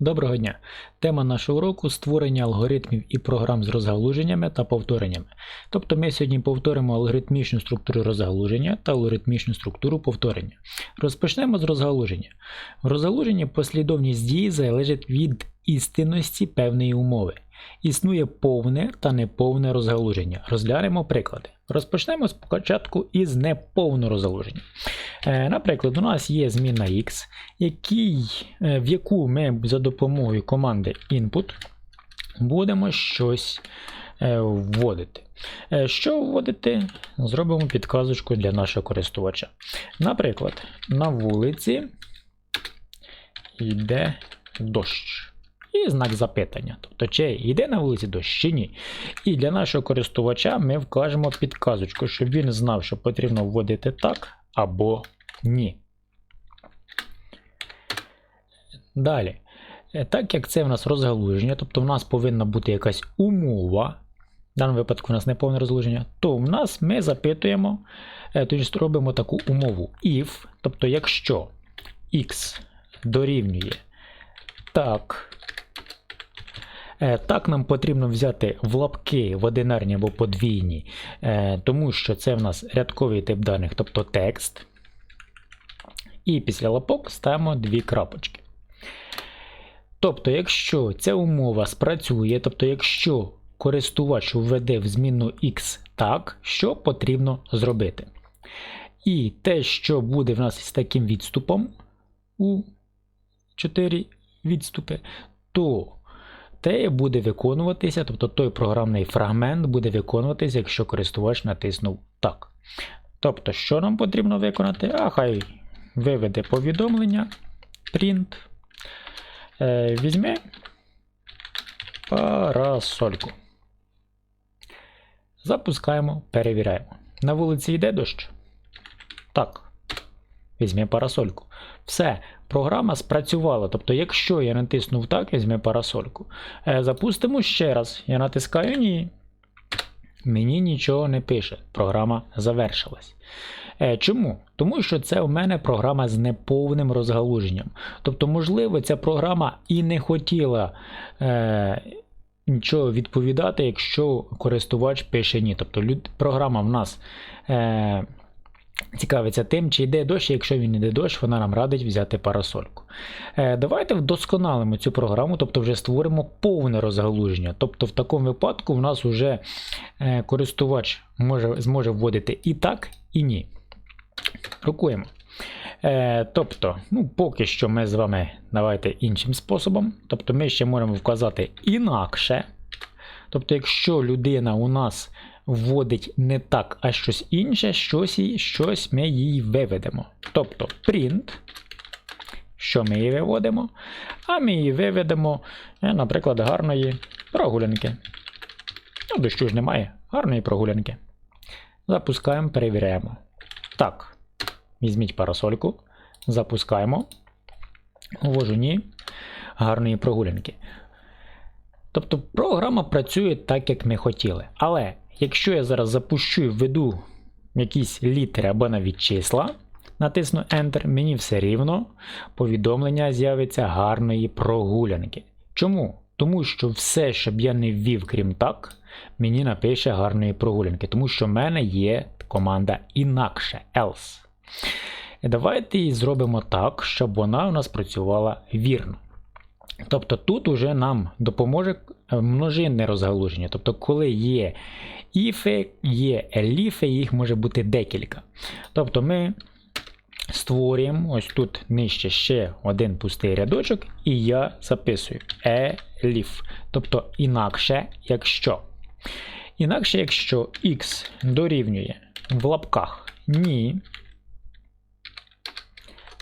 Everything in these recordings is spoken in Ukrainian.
Доброго дня! Тема нашого уроку створення алгоритмів і програм з розгалуженнями та повтореннями. Тобто ми сьогодні повторимо алгоритмічну структуру розгалуження та алгоритмічну структуру повторення. Розпочнемо з розгалуження. В розгалуженні послідовність дій залежить від істинності певної умови. Існує повне та неповне розгалуження. Розглянемо приклади. Розпочнемо спочатку із неповного розгалуження. Е, Наприклад, у нас є зміна x, який, е, в яку ми за допомогою команди input будемо щось е, вводити. Що вводити? Зробимо підказочку для нашого користувача. Наприклад, на вулиці йде дощ. І знак запитання. Тобто, чи йде на вулиці дощ чи ні. І для нашого користувача ми вкажемо підказочку, щоб він знав, що потрібно вводити так або ні. Далі. Е, Так як це в нас розгалуження, тобто в нас повинна бути якась умова, в даному випадку в нас не повне розгалуження, то в нас ми запитуємо, тобто робимо таку умову if, тобто якщо x дорівнює так. Е, Так, нам потрібно взяти в лапки в одинарні або подвійні, е, тому що це в нас рядковий тип даних, тобто текст. І після лапок ставимо дві крапочки. Тобто, якщо ця умова спрацює, тобто, якщо користувач введе в змінну x так, що потрібно зробити? І те, що буде в нас з таким відступом у 4 відступи, то те буде виконуватися, тобто той програмний фрагмент буде виконуватися, якщо користувач натиснув так. Тобто, що нам потрібно виконати? А хай виведе повідомлення, print, е, візьме парасольку. Запускаємо, перевіряємо. На вулиці йде дощ? Так. Візьме парасольку. Все, програма спрацювала. Тобто, якщо я натиснув так, візьме парасольку. Е, запустимо ще раз. Я натискаю ні. Мені нічого не пише. Програма завершилась. Е, чому? Тому що це у мене програма з неповним розгалуженням. Тобто, можливо, ця програма і не хотіла е, нічого відповідати, якщо користувач пише ні. Тобто люд, програма в нас. Е, Цікавиться тим, чи йде дощ, і якщо він йде дощ, вона нам радить взяти парасольку. Е, давайте вдосконалимо цю програму, тобто вже створимо повне розгалуження. Тобто в такому випадку в нас вже е, користувач може, зможе вводити і так, і ні. Рукуємо. Е, тобто, ну, поки що ми з вами давайте іншим способом. Тобто ми ще можемо вказати інакше. Тобто, якщо людина у нас вводить не так, а щось інше, щось, щось ми їй виведемо. Тобто print, що ми її виводимо, а ми її виведемо, е, наприклад, гарної прогулянки. Ну, дощу ж немає, гарної прогулянки. Запускаємо, перевіряємо. Так, візьміть парасольку, запускаємо. Ввожу ні, гарної прогулянки. Тобто програма працює так, як ми хотіли. Але якщо я зараз запущу і введу якісь літери або навіть числа, натисну Enter, мені все рівно повідомлення з'явиться гарної прогулянки. Чому? Тому що все, що б я не ввів, крім так, мені напише гарної прогулянки, тому що в мене є команда інакше else. Давайте її зробимо так, щоб вона у нас працювала вірно. Тобто тут уже нам допоможе е, множинне розгалуження. Тобто, коли є іфи, є еліфи, їх може бути декілька. Тобто ми створюємо ось тут нижче ще один пустий рядочок, і я записую еліф. Тобто інакше, якщо. Інакше, якщо x дорівнює в лапках ні,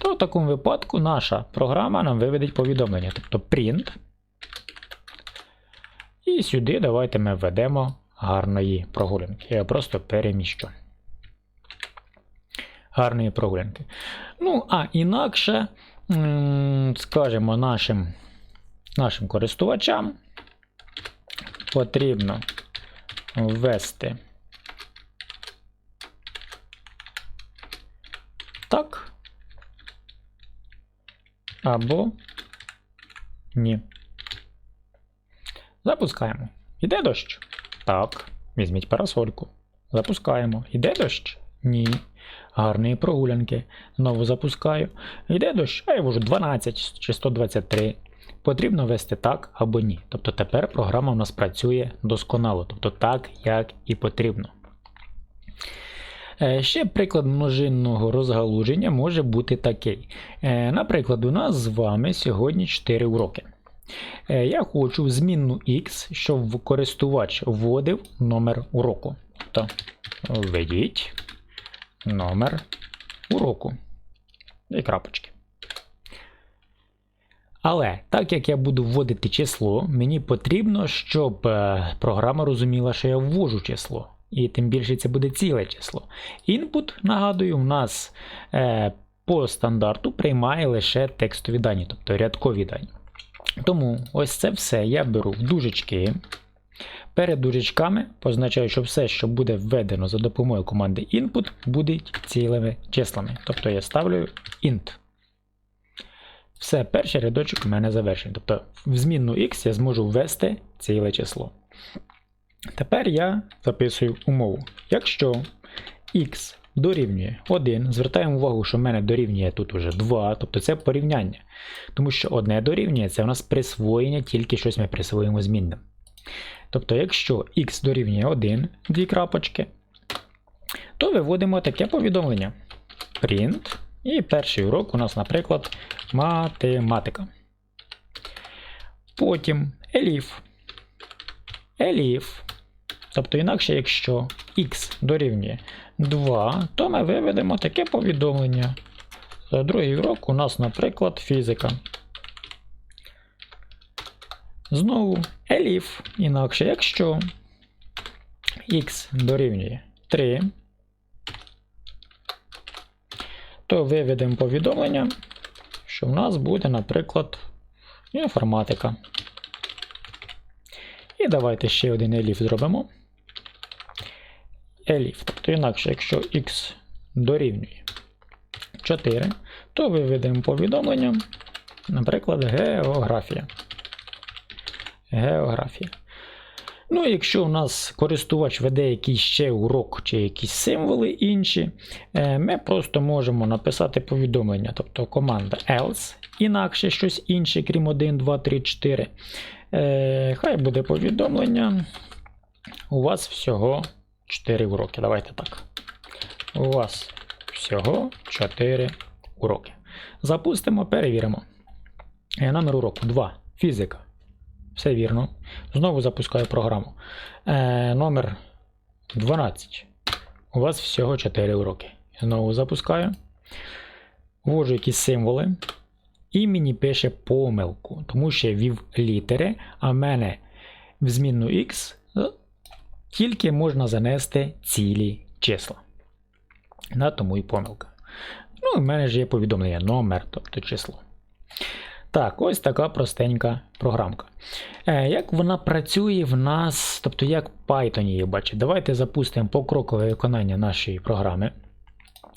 то в такому випадку наша програма нам виведе повідомлення, тобто print. І сюди давайте ми введемо гарної прогулянки. Я просто переміщу. Гарної прогулянки. Ну, а інакше, скажімо, нашим, нашим користувачам потрібно ввести так. Або Ні. Запускаємо. Іде дощ? Так. Візьміть парасольку. Запускаємо. Іде дощ? Ні. Гарної прогулянки. Знову запускаю. Йде дощ, а я ввожу 12 чи 123. Потрібно вести так або ні. Тобто тепер програма у нас працює досконало, тобто так, як і потрібно. Е, Ще приклад множинного розгалуження може бути такий. Е, Наприклад, у нас з вами сьогодні 4 уроки. Е, Я хочу в змінну X, щоб користувач вводив номер уроку. Тобто введіть номер уроку. І крапочки. Але так як я буду вводити число, мені потрібно, щоб програма розуміла, що я ввожу число. І тим більше це буде ціле число. Інпут, нагадую, у нас е, по стандарту приймає лише текстові дані, тобто рядкові дані. Тому ось це все я беру в дужечки. Перед дужечками позначаю, що все, що буде введено за допомогою команди input, буде цілими числами. Тобто я ставлю int. Все, перший рядочок у мене завершений. Тобто в змінну x я зможу ввести ціле число. Тепер я записую умову. Якщо x дорівнює 1, звертаємо увагу, що в мене дорівнює тут уже 2, тобто це порівняння. Тому що одне дорівнює це у нас присвоєння, тільки щось ми присвоїмо змінним. Тобто, якщо x дорівнює 1, дві крапочки, то виводимо таке повідомлення. Print. І перший урок у нас, наприклад, математика. Потім elif. elif. Тобто, інакше, якщо x дорівнює 2, то ми виведемо таке повідомлення. За другий урок у нас, наприклад, фізика. Знову elif. Інакше, якщо x дорівнює 3, то виведемо повідомлення, що в нас буде, наприклад, інформатика. І давайте ще один elif зробимо. Elif. Тобто, інакше, якщо x дорівнює 4, то виведемо повідомлення, наприклад, географія. Географія. Ну, якщо у нас користувач веде якийсь ще урок чи якісь символи інші, е, ми просто можемо написати повідомлення, тобто команда else, інакше щось інше, крім 1, 2, 3, 4. Е, Хай буде повідомлення. У вас всього 4 уроки. Давайте так. У вас всього 4 уроки. Запустимо, перевіримо. Е, Номер уроку 2. Фізика. Все вірно. Знову запускаю програму. Е, Номер 12. У вас всього 4 уроки. Знову запускаю. Ввожу якісь символи. І мені пише помилку, тому що я ввів літери, а в мене в змінну X тільки можна занести цілі числа. На тому і помилка. Ну, і в мене ж є повідомлення номер, тобто число. Так, ось така простенька програмка. Е, Як вона працює в нас, тобто як Python її бачить. Давайте запустимо покрокове виконання нашої програми.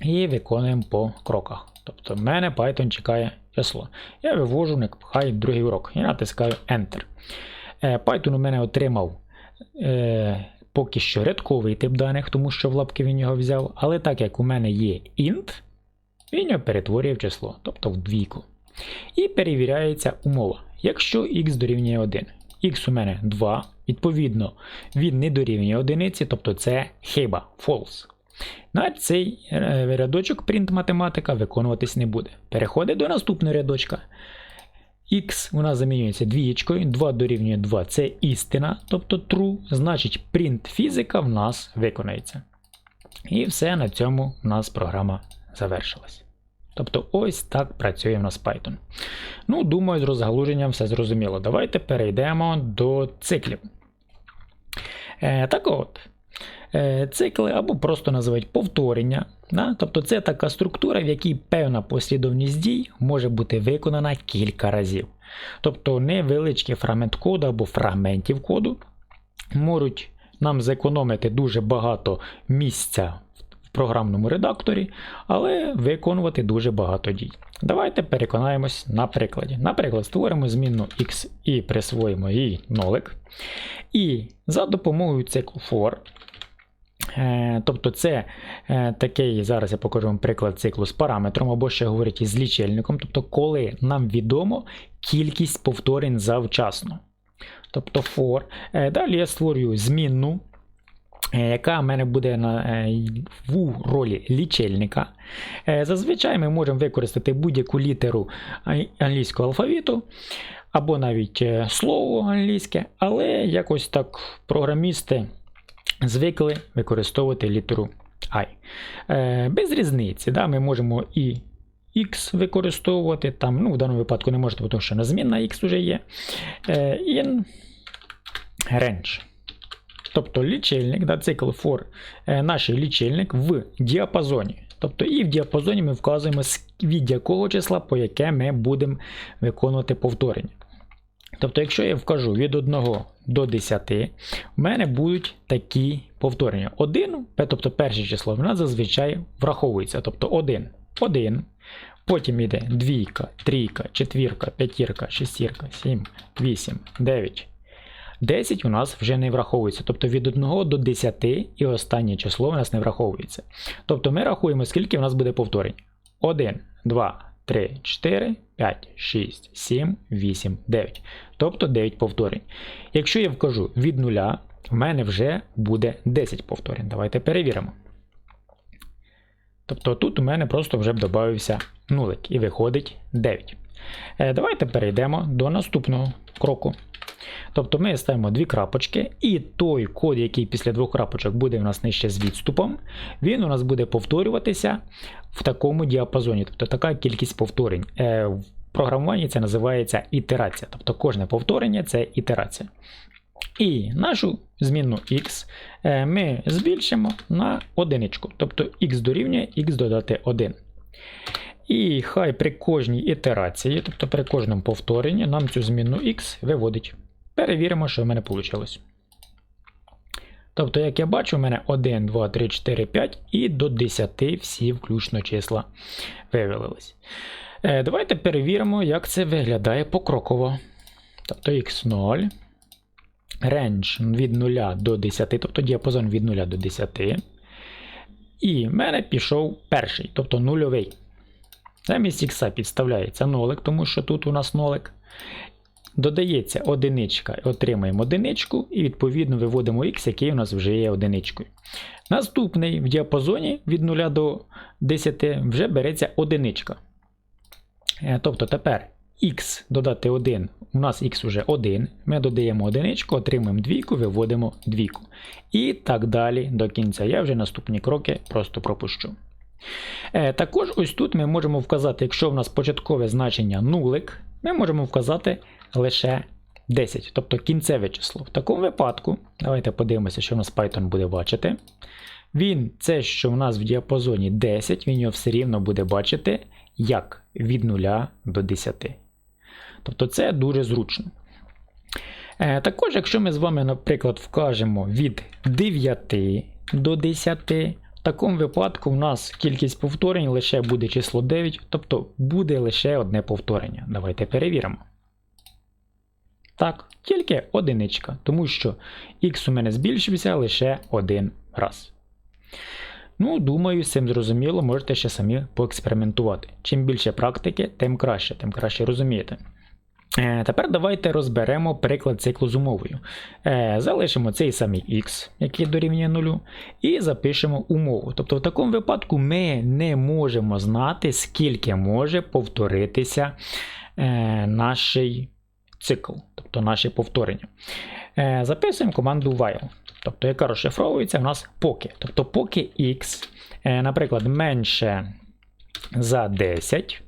І виконуємо по кроках. Тобто, в мене Python чекає число. Я вивожу нехай другий урок і натискаю Enter. Е, Python у мене отримав е, поки що рядковий тип даних, тому що в лапки він його взяв. Але так як у мене є int, він його перетворює в число, тобто в двійку. І перевіряється умова. Якщо x дорівнює 1, x у мене 2, відповідно, він не дорівнює одиниці, тобто це хиба, false. На цей е, рядочок print математика виконуватись не буде. Переходить до наступного рядочка. X у нас замінюється двієчкою, 2 дорівнює 2 це істина, тобто true, значить print фізика в нас виконається. І все на цьому у нас програма завершилась. Тобто ось так працює в нас Python. Ну, думаю, з розгалуженням все зрозуміло. Давайте перейдемо до циклів. Е, Так от, цикли або просто називають повторення. Да? Тобто це така структура, в якій певна послідовність дій може бути виконана кілька разів. Тобто невеличкий фрагмент коду або фрагментів коду можуть нам зекономити дуже багато місця в програмному редакторі, але виконувати дуже багато дій. Давайте переконаємось на прикладі. Наприклад, створимо змінну x і присвоїмо їй нолик. І за допомогою циклу for. Е, Тобто це е, такий, зараз я покажу вам приклад циклу з параметром, або ще говорить із лічильником, тобто коли нам відомо кількість повторень завчасно. Тобто for. Е, Далі я створюю змінну, яка в мене буде на, в ролі лічильника. Зазвичай ми можемо використати будь-яку літеру англійського алфавіту, або навіть слово англійське, але якось так програмісти звикли використовувати літеру I. Е, без різниці, да, ми можемо і X використовувати, там, ну, в даному випадку не можете, тому що на змінна X вже є. Е, in range. Тобто лічильник, да, цикл for е, наш лічильник в діапазоні. Тобто і в діапазоні ми вказуємо, від якого числа, по яке ми будемо виконувати повторення. Тобто, якщо я вкажу від 1 до 10, в мене будуть такі повторення. 1, тобто перше число, в нас зазвичай враховується. Тобто 1, 1, потім йде двійка, трійка, четвірка, п'ятірка, шестірка, 7, 8, 9. 10 у нас вже не враховується. Тобто від 1 до 10 і останнє число у нас не враховується. Тобто ми рахуємо, скільки в нас буде повторень. 1, 2, 3, 4, 5, 6, 7, 8, 9. Тобто 9 повторень. Якщо я вкажу від 0, в мене вже буде 10 повторень. Давайте перевіримо. Тобто тут у мене просто вже б додався нулик і виходить 9. Е, Давайте перейдемо до наступного кроку. Тобто ми ставимо дві крапочки, і той код, який після двох крапочок буде у нас нижче з відступом, він у нас буде повторюватися в такому діапазоні. Тобто така кількість повторень. Е, В програмуванні це називається ітерація. Тобто кожне повторення це ітерація. І нашу змінну x е, ми збільшимо на одиничку. Тобто x дорівнює x додати 1. І хай при кожній ітерації, тобто при кожному повторенні, нам цю змінну x виводить. Перевіримо, що в мене вийшло. Тобто, як я бачу, у мене 1, 2, 3, 4, 5 і до 10 всі включно числа вивелились. Е, Давайте перевіримо, як це виглядає покроково. Тобто x0, range від 0 до 10, тобто діапазон від 0 до 10. І в мене пішов перший, тобто нульовий. Замість ікса підставляється нолик, тому що тут у нас нолик. Додається одиничка, отримаємо одиничку, і відповідно виводимо х, який у нас вже є одиничкою. Наступний в діапазоні від 0 до 10 вже береться одиничка. Е, Тобто тепер х додати 1, у нас х вже 1, ми додаємо одиничку, отримуємо двійку, виводимо двійку. І так далі до кінця. Я вже наступні кроки просто пропущу. Е, Також ось тут ми можемо вказати, якщо в нас початкове значення нулик, ми можемо вказати лише 10, тобто кінцеве число. В такому випадку, давайте подивимося, що в нас Python буде бачити. Він це, що в нас в діапазоні 10, він його все рівно буде бачити як від 0 до 10. Тобто це дуже зручно. Е, Також, якщо ми з вами, наприклад, вкажемо від 9 до 10, в такому випадку в нас кількість повторень лише буде число 9, тобто буде лише одне повторення. Давайте перевіримо. Так, тільки одиничка, тому що х у мене збільшився лише один раз. Ну, думаю, з цим зрозуміло, можете ще самі поекспериментувати. Чим більше практики, тим краще, тим краще розумієте. Е, Тепер давайте розберемо приклад циклу з умовою. Е, Залишимо цей самий x, який дорівнює 0, і запишемо умову. Тобто, в такому випадку ми не можемо знати, скільки може повторитися е, наш цикл, тобто наші повторення. Записуємо команду while. Тобто, яка розшифровується в нас поки. Тобто, поки x, наприклад, менше за 10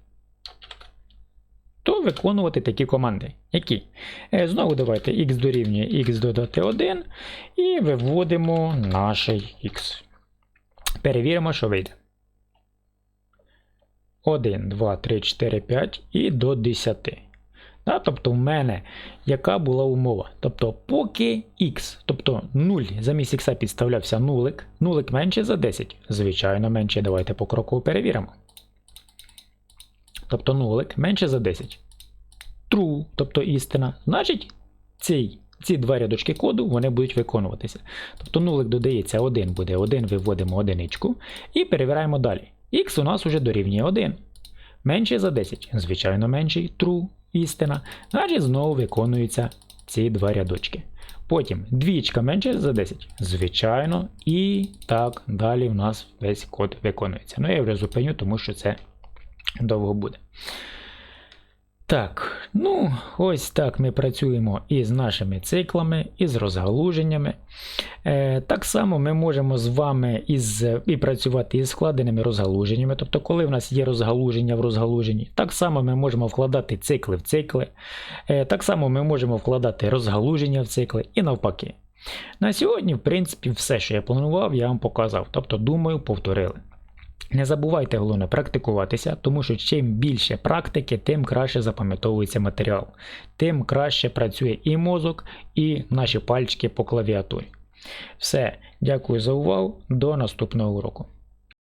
то виконувати такі команди. Які? Е, Знову давайте x дорівнює x додати 1 і виводимо наш x. Перевіримо, що вийде. 1, 2, 3, 4, 5 і до 10. Да? Тобто в мене яка була умова? Тобто поки x, тобто 0 замість x підставлявся нулик, нулик менше за 10. Звичайно, менше. Давайте покроково перевіримо. Тобто нулик менше за 10. True, тобто істина. Значить, цей, ці два рядочки коду вони будуть виконуватися. Тобто нулик додається 1 буде 1, виводимо одиничку і перевіряємо далі. X у нас уже дорівнює 1. Менше за 10. Звичайно, менший true, істина. Значить, знову виконуються ці два рядочки. Потім двічка менше за 10. Звичайно, і так далі в нас весь код виконується. Ну, я вже зупиню, тому що це довго буде. Так, ну, ось так ми працюємо із нашими циклами, із розгалуженнями. Е, так само ми можемо з вами із, і працювати із складеними розгалуженнями. Тобто, коли в нас є розгалуження в розгалуженні, так само ми можемо вкладати цикли в цикли. Е, так само ми можемо вкладати розгалуження в цикли і навпаки. На сьогодні, в принципі, все, що я планував, я вам показав. Тобто, думаю, повторили. Не забувайте головне практикуватися, тому що чим більше практики, тим краще запам'ятовується матеріал, тим краще працює і мозок, і наші пальчики по клавіатурі. Все, дякую за увагу, до наступного уроку.